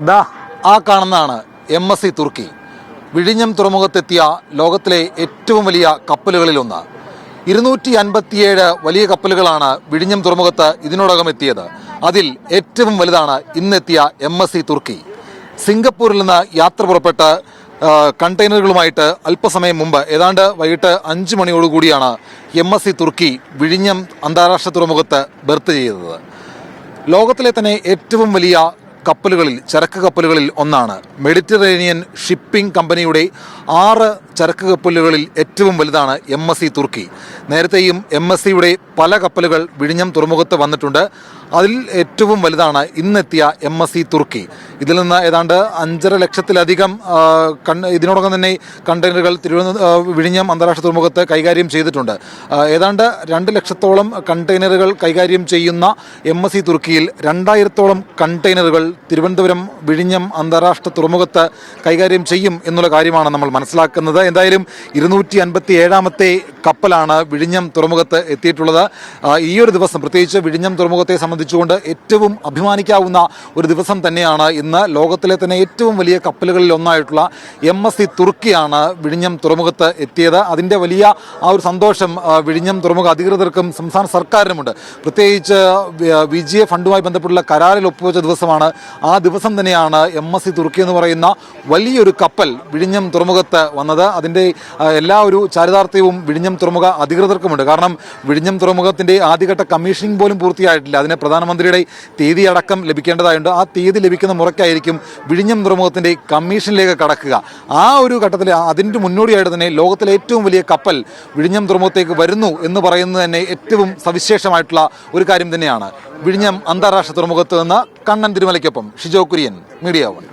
ദാ ആ കാണുന്നതാണ് എം എസ് സി തുർക്കി. വിഴിഞ്ഞം തുറമുഖത്തെത്തിയ ലോകത്തിലെ ഏറ്റവും വലിയ കപ്പലുകളിലൊന്ന്. ഇരുന്നൂറ്റി അൻപത്തിയേഴ് വലിയ കപ്പലുകളാണ് വിഴിഞ്ഞം തുറമുഖത്ത് ഇതിനോടകം എത്തിയത്. അതിൽ ഏറ്റവും വലുതാണ് ഇന്നെത്തിയ എം എസ് സി തുർക്കി. സിംഗപ്പൂരിൽ നിന്ന് യാത്ര പുറപ്പെട്ട് കണ്ടെയ്നറുകളുമായിട്ട് അല്പസമയം മുമ്പ് ഏതാണ്ട് വൈകിട്ട് അഞ്ച് മണിയോടുകൂടിയാണ് എം എസ് സി തുർക്കി വിഴിഞ്ഞം അന്താരാഷ്ട്ര തുറമുഖത്ത് ബെർത്ത് ചെയ്തത്. ലോകത്തിലെ തന്നെ ഏറ്റവും വലിയ കപ്പലുകളിൽ ചരക്ക് കപ്പലുകളിൽ ഒന്നാണ്. മെഡിറ്ററേനിയൻ ഷിപ്പിംഗ് കമ്പനിയുടെ ആറ് ചരക്ക് കപ്പലുകളിൽ ഏറ്റവും വലുതാണ് എം എസ് സി തുർക്കി. നേരത്തെയും എം എസ് സിയുടെ പല കപ്പലുകൾ വിഴിഞ്ഞം തുറമുഖത്ത് വന്നിട്ടുണ്ട്. അതിൽ ഏറ്റവും വലുതാണ് ഇന്നെത്തിയ എം എസ് സി തുർക്കി. ഇതിൽ നിന്ന് ഏതാണ്ട് അഞ്ചര ലക്ഷത്തിലധികം ഇതിനോടകം തന്നെ കണ്ടെയ്നറുകൾ തിരുവനന്തപുരം വിഴിഞ്ഞം അന്താരാഷ്ട്ര തുറമുഖത്ത് കൈകാര്യം ചെയ്തിട്ടുണ്ട്. ഏതാണ്ട് രണ്ട് ലക്ഷത്തോളം കണ്ടെയ്നറുകൾ കൈകാര്യം ചെയ്യുന്ന എം എസ് സി തുർക്കിയിൽ രണ്ടായിരത്തോളം കണ്ടെയ്നറുകൾ തിരുവനന്തപുരം വിഴിഞ്ഞം അന്താരാഷ്ട്ര തുറമുഖത്ത് കൈകാര്യം ചെയ്യും എന്നുള്ള കാര്യമാണ് നമ്മൾ മനസ്സിലാക്കുന്നത്. എന്തായാലും ഇരുന്നൂറ്റി അൻപത്തി ഏഴാമത്തെ കപ്പലാണ് വിഴിഞ്ഞം തുറമുഖത്ത് എത്തിയിട്ടുള്ളത്. ഈ ഒരു ദിവസം പ്രത്യേകിച്ച് വിഴിഞ്ഞം തുറമുഖത്തെ സംബന്ധിച്ചുകൊണ്ട് ഏറ്റവും അഭിമാനിക്കാവുന്ന ഒരു ദിവസം തന്നെയാണ് ഇന്ന്. ലോകത്തിലെ തന്നെ ഏറ്റവും വലിയ കപ്പലുകളിൽ ഒന്നായിട്ടുള്ള എം എസ് സി തുർക്കിയാണ് വിഴിഞ്ഞം തുറമുഖത്ത് എത്തിയത്. അതിന്റെ വലിയ ആ ഒരു സന്തോഷം വിഴിഞ്ഞം തുറമുഖ അധികൃതർക്കും സംസ്ഥാന സർക്കാരിനുമുണ്ട്. പ്രത്യേകിച്ച് വി ജി എ ഫണ്ടുമായി ബന്ധപ്പെട്ടുള്ള കരാറിൽ ഒപ്പുവെച്ച ദിവസമാണ്. ആ ദിവസം തന്നെയാണ് എം എസ് സി തുർക്കി എന്ന് പറയുന്ന വലിയൊരു കപ്പൽ വിഴിഞ്ഞം തുറമുഖത്ത് വന്നത്. അതിന്റെ എല്ലാ ഒരു ചാരിതാർത്ഥ്യവും വിഴിഞ്ഞം തുറമുഖ അധികൃതർക്കുമുണ്ട്. കാരണം വിഴിഞ്ഞം തുറമുഖത്തിന്റെ ആദ്യഘട്ട കമ്മീഷനിങ് പോലും പൂർത്തിയായിട്ടില്ല. അതിന് പ്രധാനമന്ത്രിയുടെ തീയതി അടക്കം ലഭിക്കേണ്ടതായുണ്ട്. ആ തീയതി ലഭിക്കുന്ന മുറയ്ക്കായിരിക്കും വിഴിഞ്ഞം തുറമുഖത്തിന്റെ കമ്മീഷനിലേക്ക് കടക്കുക. ആ ഒരു ഘട്ടത്തിൽ അതിന്റെ മുന്നോടിയായിട്ട് തന്നെ ലോകത്തിലെ ഏറ്റവും വലിയ കപ്പൽ വിഴിഞ്ഞം തുറമുഖത്തേക്ക് വരുന്നു എന്ന് പറയുന്നത് തന്നെ ഏറ്റവും സവിശേഷമായിട്ടുള്ള ഒരു കാര്യം തന്നെയാണ്. വിഴിഞ്ഞം അന്താരാഷ്ട്ര തുറമുഖത്ത് നിന്ന് കണ്ണൻ തിരുമലയ്ക്കൊപ്പം ഷിജോ കുര്യൻ മീഡിയ വൺ.